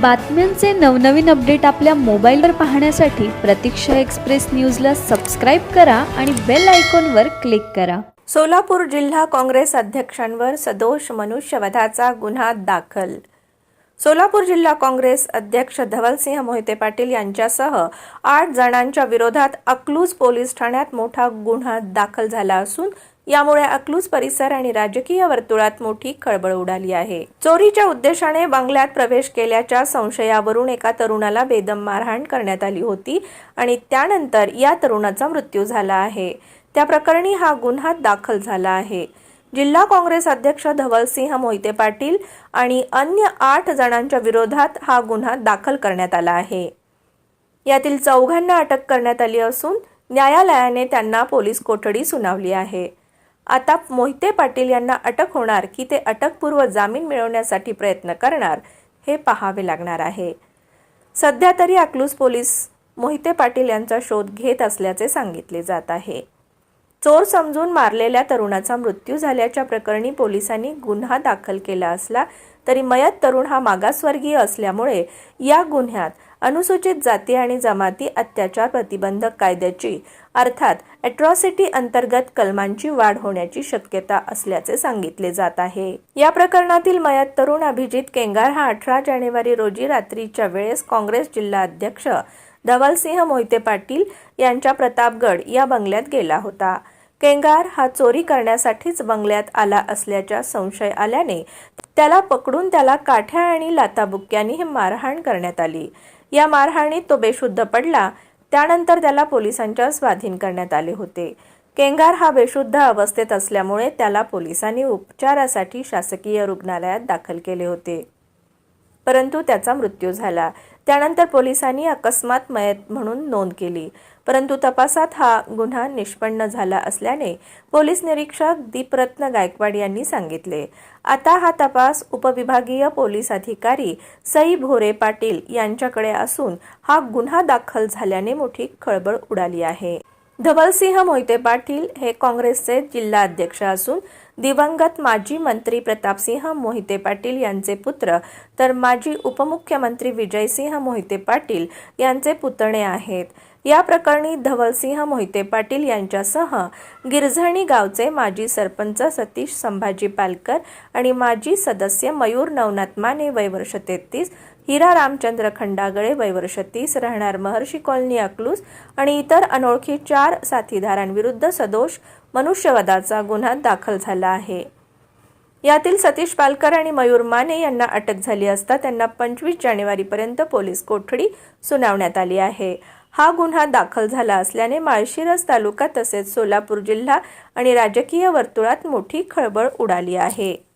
बातम्यांचे नवनवीन अपडेट आपल्या मोबाईलवर पाहण्यासाठी प्रतीक्षा एक्सप्रेस न्यूजला सबस्क्राईब करा आणि बेल आयकॉनवर क्लिक करा. सोलापूर जिल्हा काँग्रेस अध्यक्षांवर सदोष मनुष्यवधाचा गुन्हा दाखल. सोलापूर जिल्हा काँग्रेस अध्यक्ष धवलसिंह मोहिते पाटील यांच्यासह आठ जणांच्या विरोधात अकलूज पोलीस ठाण्यात मोठा गुन्हा दाखल झाला असून यामुळे अकलूज परिसर आणि राजकीय वर्तुळात मोठी खळबळ उडाली आहे. चोरीच्या उद्देशाने बंगल्यात प्रवेश केल्याच्या संशयावरून एका तरुणाला बेदम मारहाण करण्यात आली होती आणि त्यानंतर या तरुणाचा मृत्यू झाला आहे. त्या प्रकरणी हा गुन्हा दाखल झाला आहे. जिल्हा काँग्रेस अध्यक्ष धवलसिंह मोहिते पाटील आणि अन्य आठ जणांच्या विरोधात हा गुन्हा दाखल करण्यात आला आहे. यातील चौघांना अटक करण्यात आली असून न्यायालयाने त्यांना पोलीस कोठडी सुनावली आहे. आता मोहिते पाटील यांना अटक होणार की ते अटकपूर्व जामीन मिळवण्यासाठी प्रयत्न करणार हे पाहावे लागणार आहे. सध्या तरी अकलूज पोलीस मोहिते पाटील यांचा शोध घेत असल्याचे सांगितले जात आहे. चोर समजून मारलेल्या तरुणाचा मृत्यू झाल्याच्या प्रकरणी पोलिसांनी गुन्हा दाखल केला असला तरी मयत तरुण हा मागासवर्गीय असल्यामुळे या गुन्ह्यात अनुसूचित जाती आणि जमाती अत्याचार प्रतिबंधक कायद्याची अर्थात अट्रॉसिटी अंतर्गत कलमांची वाढ होण्याची शक्यता असल्याचे सांगितले जात आहे. या प्रकरणातील मयत तरुण अभिजित केंगार हा अठरा जानेवारी रोजी रात्रीच्या वेळेस काँग्रेस जिल्हा अध्यक्ष धवलसिंह मोहिते पाटील यांच्या प्रतापगड या बंगल्यात गेला होता. केंगार हा चोरी करण्यासाठीच बंगल्यात आला असल्याचा संशय आल्याने त्याला पकडून त्याला काठ्या आणि लाताबुक्क्यांनी मारहाण करण्यात आली. या मारहाणीत तो बेशुद्ध पडला. त्यानंतर त्याला पोलिसांच्या स्वाधीन करण्यात आले होते. केंगार हा बेशुद्ध अवस्थेत असल्यामुळे त्याला पोलिसांनी उपचारासाठी शासकीय रुग्णालयात दाखल केले होते. परंतु त्याचा मृत्यू झाला. त्यानंतर पोलिसांनी अकस्मात मयत म्हणून नोंद केली. परंतु तपासात हा गुन्हा निष्पन्न झाला असल्याने पोलीस निरीक्षक दीपरत्न गायकवाड यांनी सांगितले. आता हा तपास उपविभागीय पोलीस अधिकारी सई भोरे पाटील यांच्याकडे असून हा गुन्हा दाखल झाल्याने मोठी खळबळ उडाली आहे. धवलसिंह मोहिते पाटील हे काँग्रेसचे जिल्हा अध्यक्ष असून दिवंगत माजी मंत्री प्रतापसिंह मोहिते पाटील यांचे पुत्र तर माजी उपमुख्यमंत्री विजयसिंह मोहिते पाटील यांचे पुतणे आहेत. या प्रकरणी धवलसिंह मोहिते पाटील यांच्यासह गिरझणी गावचे माजी सरपंच सतीश संभाजी पालकर आणि माजी सदस्य मयूर नवनाथ माने वयवर्ष तेहतीस हिरा रामचंद्र खंडागळे वयवर्ष तीस राहणार महर्षी कॉलनी अकलूस आणि इतर अनोळखी चार साथीदारांविरुद्ध सदोष मनुष्यवधाचा गुन्हा दाखल झाला आहे. यातील सतीश पालकर आणि मयूर माने यांना अटक झाली असता त्यांना पंचवीस जानेवारीपर्यंत पोलीस कोठडी सुनावण्यात आली आहे. हा गुन्हा दाखल झाला असल्याने माळशिरस तालुका तसेच सोलापूर जिल्हा आणि राजकीय वर्तुळात मोठी खळबळ उडाली आहे.